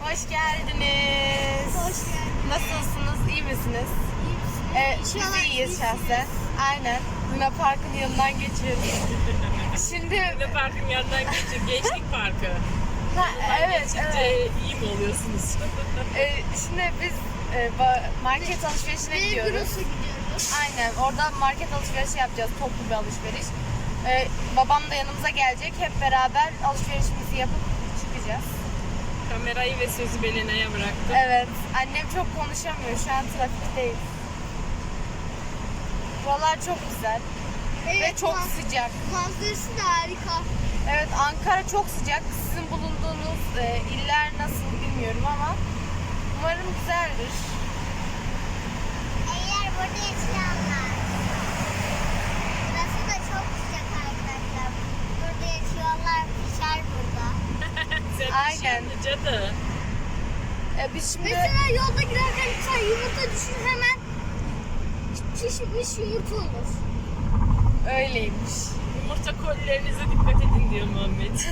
Hoş geldiniz. Hoş geldiniz. Nasılsınız? İyi misiniz? Evet, biz İnşallah de iyiyiz şahsen. Aynen. Luna Park'ın yanından geçiyoruz. Şimdi Ne parkın yanından geçiyor. Gençlik Parkı. ha, evet, Geçince evet. iyi mi oluyorsunuz? Ee, şimdi biz e, ba- market alışverişine Ve gidiyoruz. Gidiyoruz. Aynen. Orada market alışverişi yapacağız. Toplu bir alışveriş. Ee, babam da yanımıza gelecek. Hep beraber alışverişimizi yapıp. Kamerayı ve sözü Belena'ya bıraktım. Evet. Annem çok konuşamıyor. Şu an trafikteyiz. Buralar çok güzel. Ve çok man- sıcak. Manzarası da harika. Evet Ankara çok sıcak. Sizin bulunduğunuz e, iller nasıl bilmiyorum ama umarım güzeldir. Eğer burada yaşayanlar. Burası da çok sıcak arkadaşlar. Burada yaşıyorlar. Pişer burada. Sen Aynen. şey cadı. E, biz şimdi Mesela yolda giderken bir tane yumurta düşün hemen pişmiş yumurta olur. öyleymiş. Yumurta kolilerinize dikkat edin diyor Muhammed.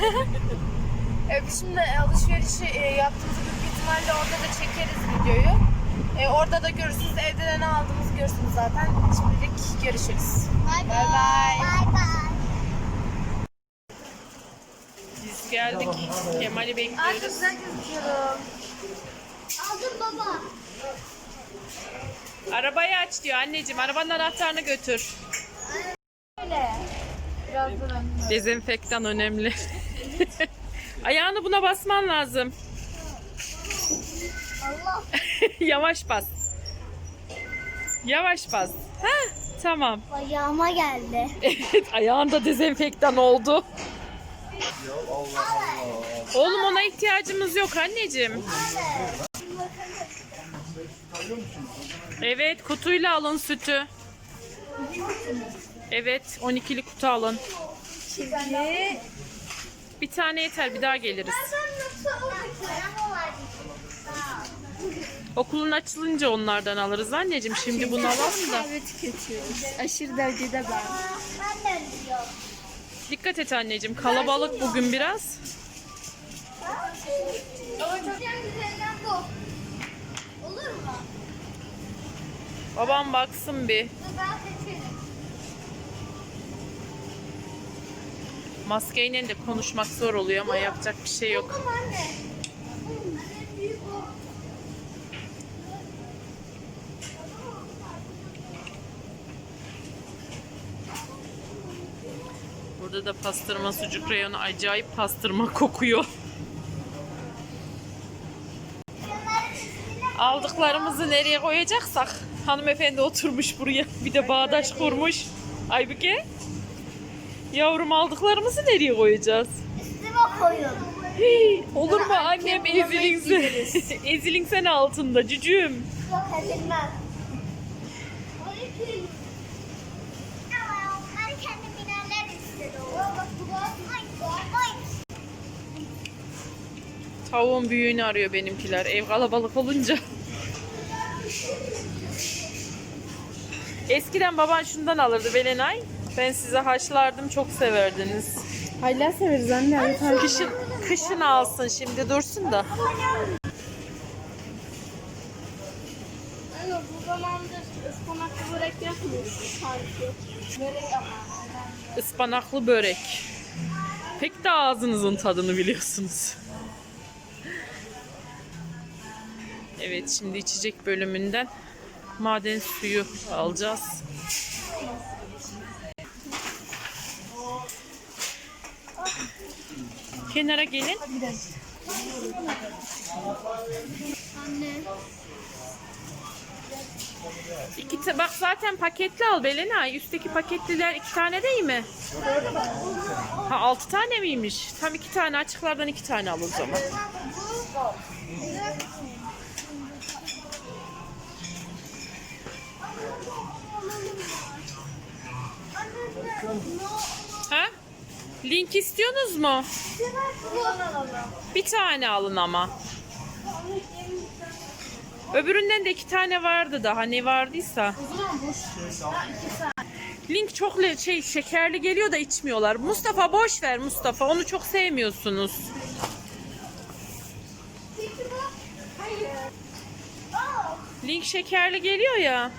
E, biz şimdi alışverişi e, yaptığımızı büyük ihtimalle orada da çekeriz videoyu. E, orada da görürsünüz. Evde de ne aldığımızı görürsünüz zaten. Şimdilik görüşürüz. Bay Bay bay. Bay geldik. Kemal'i bekliyoruz. gözüküyorum. Aldım baba. Arabayı aç diyor anneciğim. Arabanın anahtarını götür. Öyle. Birazdan önüne. Dezenfektan önemli. Ayağını buna basman lazım. Allah. Yavaş bas. Yavaş bas. Ha, tamam. Ayağıma geldi. Evet, ayağında dezenfektan oldu. Oğlum ona ihtiyacımız yok anneciğim. Evet, kutuyla alın sütü. Evet, 12'li kutu alın. Ne? Bir tane yeter, bir daha geliriz. Okulun açılınca onlardan alırız anneciğim. Şimdi bunu alalım da. Aşırı derecede ben. Ben de diyorum. Dikkat et anneciğim, kalabalık bugün biraz. En güzelinden bu. Olur mu? Babam baksın bir. Dur. Maskeyle de konuşmak zor oluyor ama yapacak bir şey yok. Anne Burada da pastırma sucuk reyonu acayip pastırma kokuyor. Aldıklarımızı nereye koyacaksak hanımefendi oturmuş buraya bir de bağdaş kurmuş. Aybüke yavrum aldıklarımızı nereye koyacağız? Üstüme koyun. Hii, olur mu annem ezilinse ezilinsen altında cücüğüm. Yok ezilmem. Tavuğun büyüğünü arıyor benimkiler ev kalabalık olunca. Eskiden baban şundan alırdı Belenay. Ben size haşlardım çok severdiniz. Hala severiz anne. Kışın, kışın alsın şimdi dursun da. Anne bu ıspanaklı börek yapmış sanki. Börek ama. Ispanaklı börek. Pek de ağzınızın tadını biliyorsunuz. Evet şimdi içecek bölümünden maden suyu alacağız. Kenara gelin. Anne. İki bak zaten paketli al Belena. Üstteki paketliler iki tane değil mi? Ha altı tane miymiş? Tam iki tane açıklardan iki tane al o zaman. Ha? Link istiyorsunuz mu? Bir tane alın ama. Öbüründen de iki tane vardı daha ne vardıysa. Link çok şey şekerli geliyor da içmiyorlar. Mustafa boş ver Mustafa. Onu çok sevmiyorsunuz. Link şekerli geliyor ya.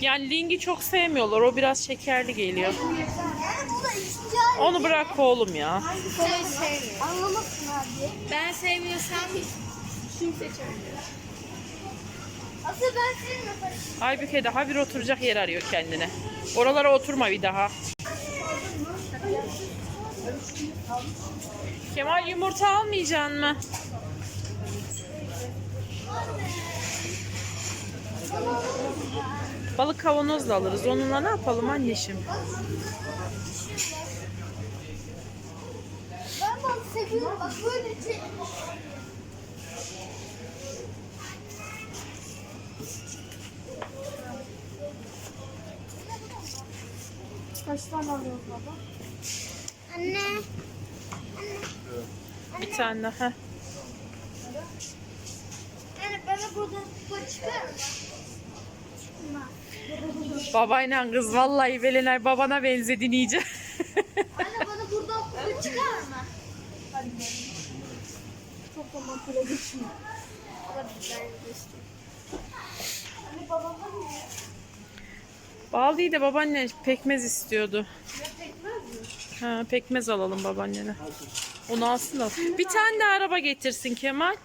Yani lingi çok sevmiyorlar. O biraz şekerli geliyor. Onu bırak oğlum ya. Sevmiyor. Anlamasın abi. Ben sevmiyorsam kim seçerim? Asıl ben sevmiyorum. Aybüke daha bir oturacak yer arıyor kendine. Oralara oturma bir daha. Kemal yumurta almayacaksın mı? Balık kavanozla alırız. Onunla ne yapalım anneciğim? Ben balık seviyorum. Bak böyle şey. Kaç tane alıyoruz baba? Anne. Bir tane daha. Anne bana buradan bu çıkar mı? Çıkmaz. Babayla kız vallahi Belenay babana benzedin iyice. Anne bana buradan bu çıkar mı? Çok zaman pula geçmiyor. Anne babamdan mı? Bal değil de babaanne pekmez istiyordu. Ya pekmez mi? Ha, pekmez alalım babaannene. Onu alsın da. Bir tane de araba getirsin Kemal.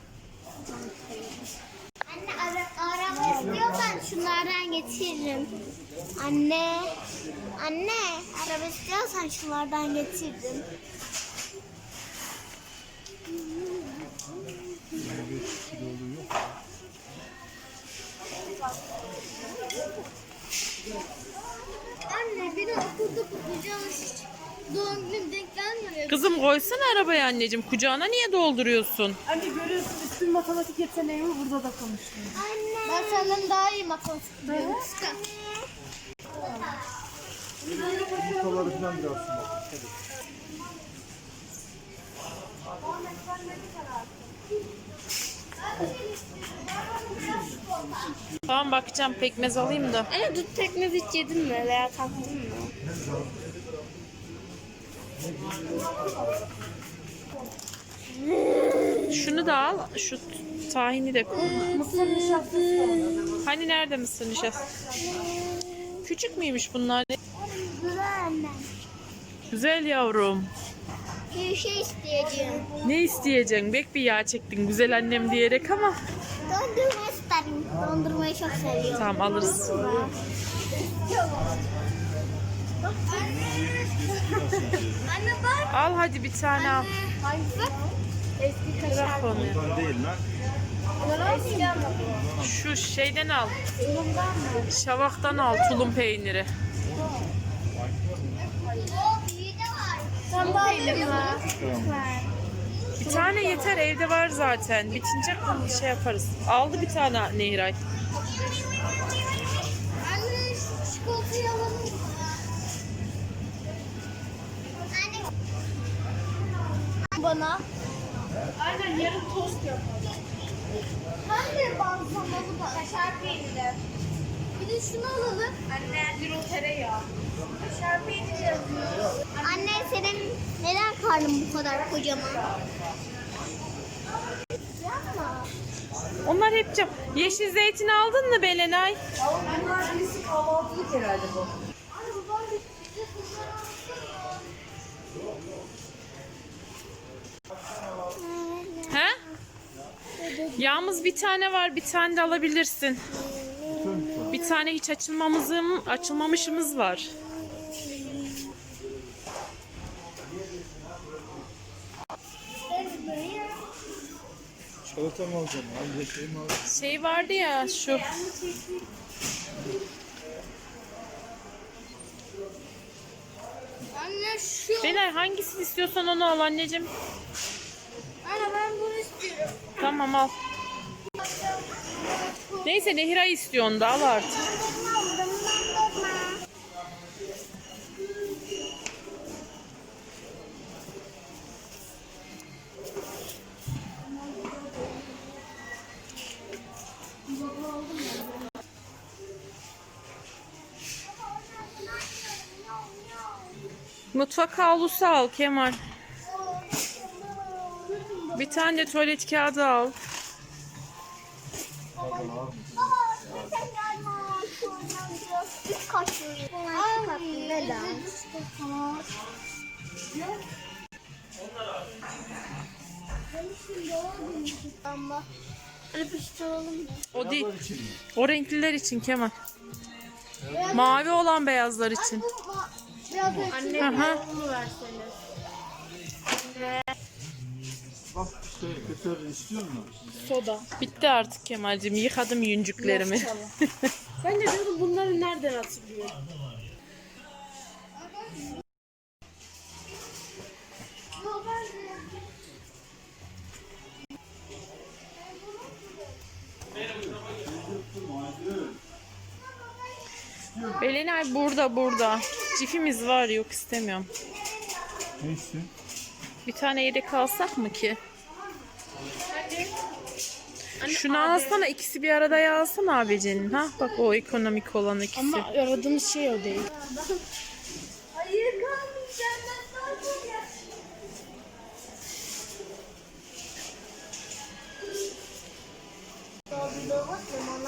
Araba istiyorsan şunlardan getiririm. Anne. Anne araba istiyorsan şunlardan getiririm. Anne beni okulda kutlayacağım hiç doğum günüm denk gelmiyor. Kızım koysana arabaya anneciğim. Kucağına niye dolduruyorsun? Anne görüyorsun üstün matematik yeteneğimi burada da konuştum. Anne. Ben senden daha iyi matematik biliyorum. Kıskan. Yumurtaları falan biraz sonra. Tamam bakacağım pekmez alayım da. Anne dut pekmez hiç yedin mi veya tattın mı? Şunu da al. Şu tahini de koy. Mısır nişastası Hani nerede mısır nişastası? Küçük müymüş bunlar? Güzel anne. Güzel yavrum. Bir şey isteyeceğim. Ne isteyeceksin? Bek bir yağ çektin güzel annem diyerek ama. Dondurma isterim. Dondurmayı çok seviyorum. Tamam alırız. Anne bak. Al hadi bir tane al. Hangisi? Eski Bırak onu. Değil lan. Eski ama bu. Şu şeyden al. Mı? Şavaktan al tulum peyniri. Sen? Bir tane yeter evde var zaten. Bitince şey yaparız. Aldı bir tane Nehray. Bana. Aynen yarın tost yapalım. Hangi balzamalı bak? Kaşar peyniri. Bir de şunu alalım. Anne bir o tereyağı. Kaşar peyniri yazıyor. Anne senin neden karnın bu kadar kocaman? Yapma. Onlar hep cam. Yeşil zeytin aldın mı Belenay? Bunlar birisi kahvaltılık herhalde bu. Yağımız bir tane var. Bir tane de alabilirsin. Bir tane hiç açılmamızım, açılmamışımız var. Çikolata mı alacağım? Al şey mi alacağım? Şey vardı ya şu. Anne şu. Belenay hangisini istiyorsan onu al anneciğim. Anne ben bunu istiyorum. Tamam al. Neyse Nehira istiyorsun da al artık. Mutfak havlusu al Kemal. Bir tane de tuvalet kağıdı al. Mı? O değil. O renkliler için Kemal. Mavi olan beyazlar için. Biraz da Anne Aha. bunu verseniz. Bak işte kötü istiyor musun? Soda. Bitti artık Kemal'cim. Yıkadım yüncüklerimi. Ben de diyorum bunları nereden hatırlıyor? Belenay burada burada. Cifimiz var yok istemiyorum. Ne istiyorsun? Bir tane yedek alsak mı ki? Anne, Şunu alsana ikisi bir arada alsın abicinin. Ha bak o ekonomik olan ikisi. Ama aradığımız şey o değil. Hayır kalmayacağım. Ben sadece Bana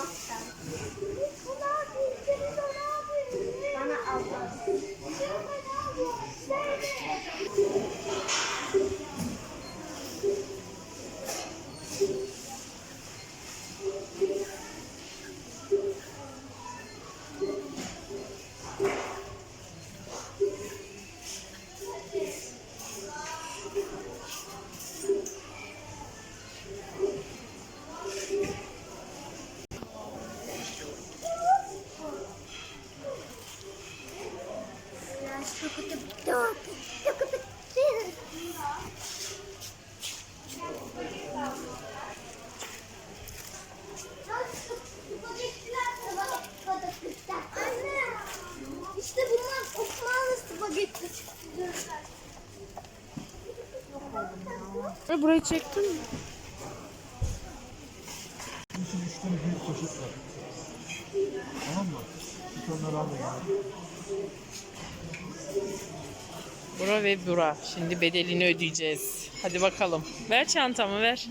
burayı çektin mi? Şimdi üç tane büyük poşet var. Tamam mı? Bir onları al. Bura ve bura. Şimdi bedelini ödeyeceğiz. Hadi bakalım. Ver çantamı ver.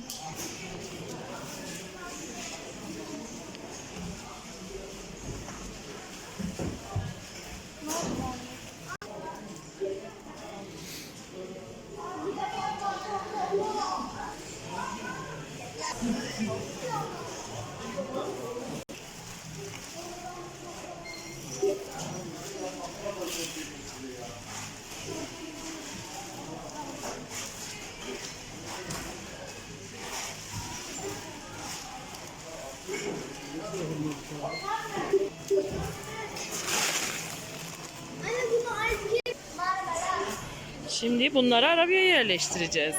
Şimdi bunları arabaya yerleştireceğiz.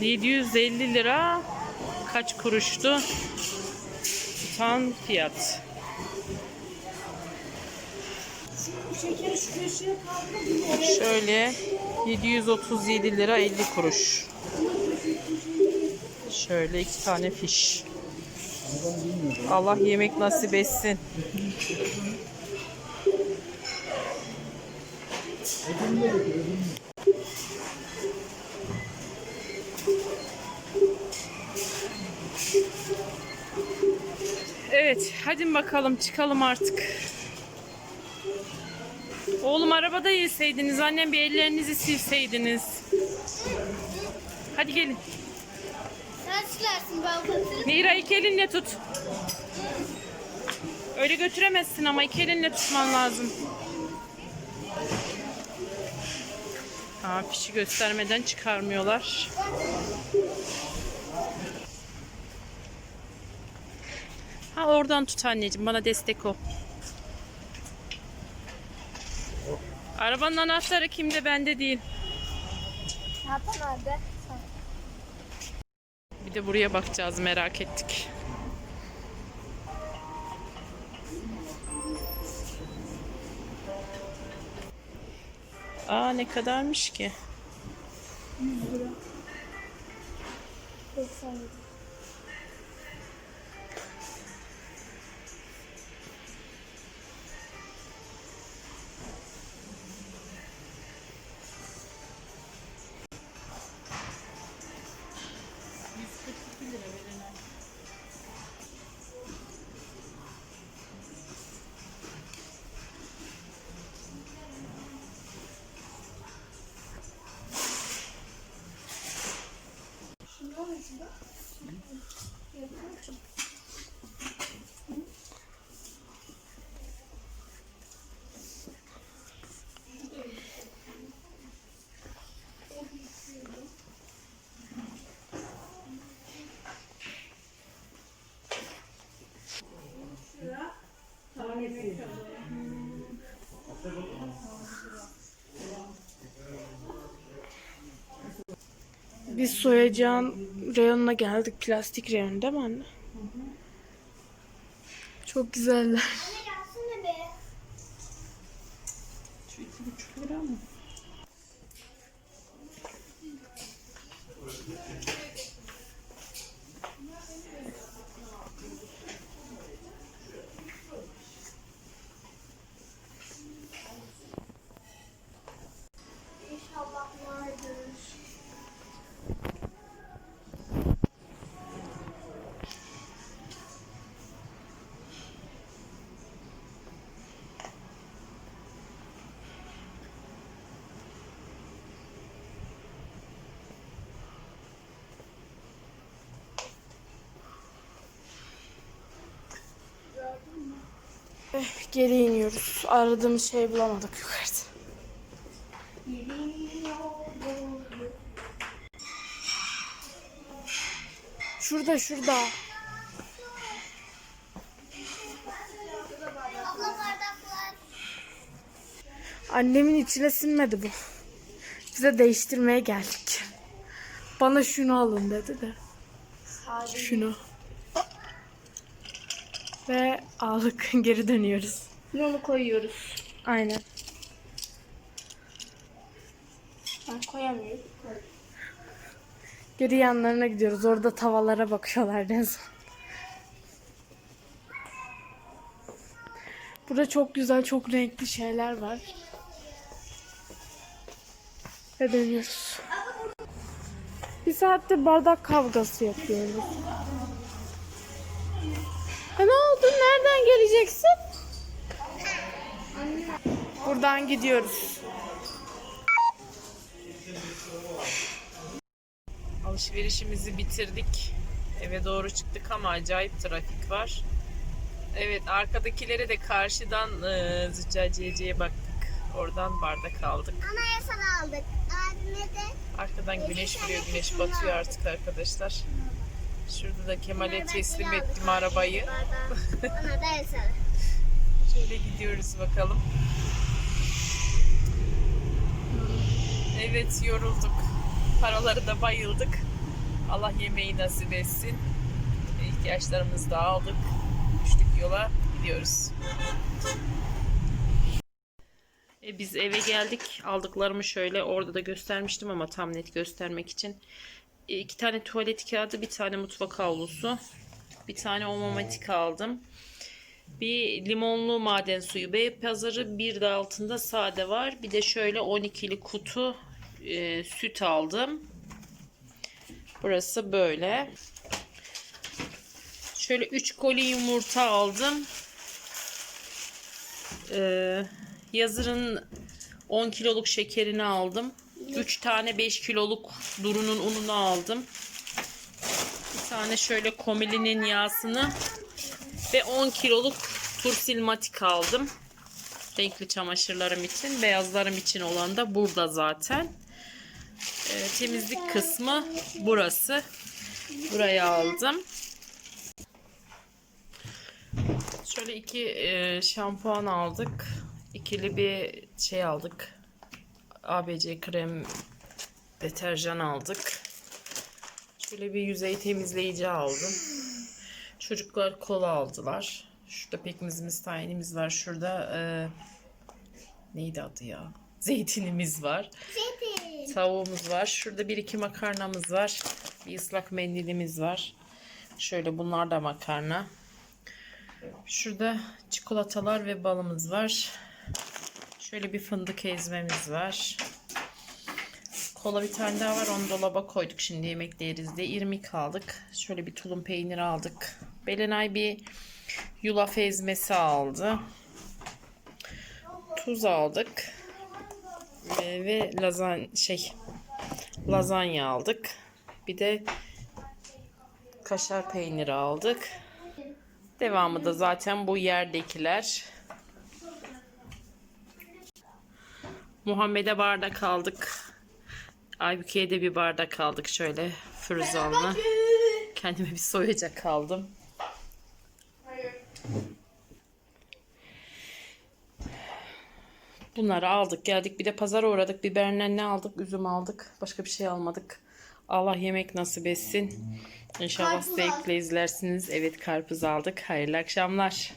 750 lira kaç kuruştu? Tam fiyat. Şöyle 737 lira 50 kuruş. Şöyle iki tane fiş. Allah yemek nasip etsin. Evet, hadi bakalım çıkalım artık. Oğlum arabada yeseydiniz, annem bir ellerinizi silseydiniz. Hadi gelin. Sen silersin ben batırırım. Mira iki elinle tut. Öyle götüremezsin ama iki elinle tutman lazım. Ha, fişi göstermeden çıkarmıyorlar. Ha oradan tut anneciğim bana destek ol. Arabanın anahtarı kimde bende değil. Zaten nerede? Bir de buraya bakacağız merak ettik. Aa ne kadarmış ki? 87. Biz soyacağın reyonuna geldik. Plastik reyon değil mi anne? Çok güzeller. Geri iniyoruz. Aradığımız şeyi bulamadık yukarıda. Şurada şurada. Annemin içine sinmedi bu. Bize değiştirmeye geldik. Bana şunu alın dedi de. Şunu. Ve aldık. Geri dönüyoruz. Bunu koyuyoruz. Aynen. Ben koyamıyorum. Geri yanlarına gidiyoruz. Orada tavalara bakıyorlar en son. Burada çok güzel, çok renkli şeyler var. Ve dönüyoruz. Bir saattir bardak kavgası yapıyoruz. Geleceksin? Buradan gidiyoruz. Alışverişimizi bitirdik. Eve doğru çıktık ama acayip trafik var. Evet arkadakilere de karşıdan e, züccaciyeciye baktık. Oradan bardak aldık. Anayasal aldık. Abime de Arkadan güneş vuruyor, güneş batıyor artık arkadaşlar. Şurada da Kemal'e teslim ettim arabayı. Ona da. Şöyle gidiyoruz bakalım. Evet yorulduk. Paraları da bayıldık. Allah yemeği nasip etsin. İhtiyaçlarımızı da aldık. Düştük yola gidiyoruz. E, biz eve geldik. Aldıklarımı şöyle orada da göstermiştim ama tam net göstermek için. İki tane tuvalet kağıdı, bir tane mutfak havlusu, bir tane omomatik aldım. Bir limonlu maden suyu Bey pazarı bir de altında sade var. Bir de şöyle 12'li kutu e, süt aldım. Burası böyle. Şöyle 3 koli yumurta aldım. Ee, yazırın 10 kiloluk şekerini aldım. 3 tane 5 kiloluk durunun ununu aldım. Bir tane şöyle komilinin yağsını ve 10 kiloluk tursilmatik aldım. Renkli çamaşırlarım için. Beyazlarım için olan da burada zaten. Ee, temizlik kısmı burası. Buraya aldım. Şöyle iki e, şampuan aldık. İkili bir şey aldık. ABC krem deterjan aldık. Şöyle bir yüzey temizleyici aldım. Çocuklar kola aldılar. Şurada pekmezimiz, tayinimiz var. Şurada e, neydi adı ya? Zeytinimiz var. Zeytin. Tavuğumuz var. Şurada bir iki makarnamız var. Bir ıslak mendilimiz var. Şöyle bunlar da makarna. Şurada çikolatalar ve balımız var. Şöyle bir fındık ezmemiz var. Kola bir tane daha var. Onu dolaba koyduk. Şimdi yemek yeriz diye. irmik aldık. Şöyle bir tulum peyniri aldık. Belenay bir yulaf ezmesi aldı. Tuz aldık. Ee, ve lazan şey lazanya aldık. Bir de kaşar peyniri aldık. Devamı da zaten bu yerdekiler. Muhammed'e bardak aldık. Aybüke'ye de bir bardak aldık şöyle Firuzan'la. Kendime bir soyacak aldım. Bunları aldık geldik. Bir de pazara uğradık. Biberle ne aldık? Üzüm aldık. Başka bir şey almadık. Allah yemek nasip etsin. İnşallah Karpuz zevkle izlersiniz. Evet karpuz aldık. Hayırlı akşamlar.